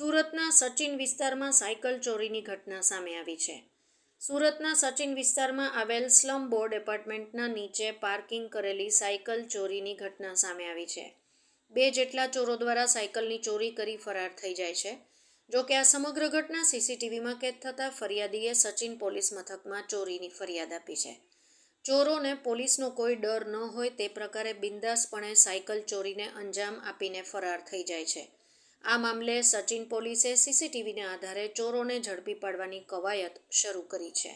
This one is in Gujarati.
સુરતના સચિન વિસ્તારમાં સાયકલ ચોરીની ઘટના સામે આવી છે. સુરતના સચિન વિસ્તારમાં આવેલ સ્લમ બોર્ડ એપાર્ટમેન્ટના નીચે પાર્કિંગ કરેલી સાયકલ ચોરીની ઘટના સામે આવી છે. બે જેટલા ચોરો દ્વારા સાયકલની ચોરી કરી ફરાર થઈ જાય છે. જો કે આ સમગ્ર ઘટના સીસીટીવીમાં કેદ થતાં ફરિયાદીએ સચિન પોલીસ મથકમાં ચોરીની ફરિયાદ આપી છે. ચોરોને પોલીસનો કોઈ ડર ન હોય તે પ્રકારે બિંદાસપણે સાયકલ ચોરીને અંજામ આપીને ફરાર થઈ જાય છે. આ મામલે સચિન પોલીસે સીસીટીવીના આધારે ચોરોને ઝડપી પાડવાની કવાયત શરૂ કરી છે.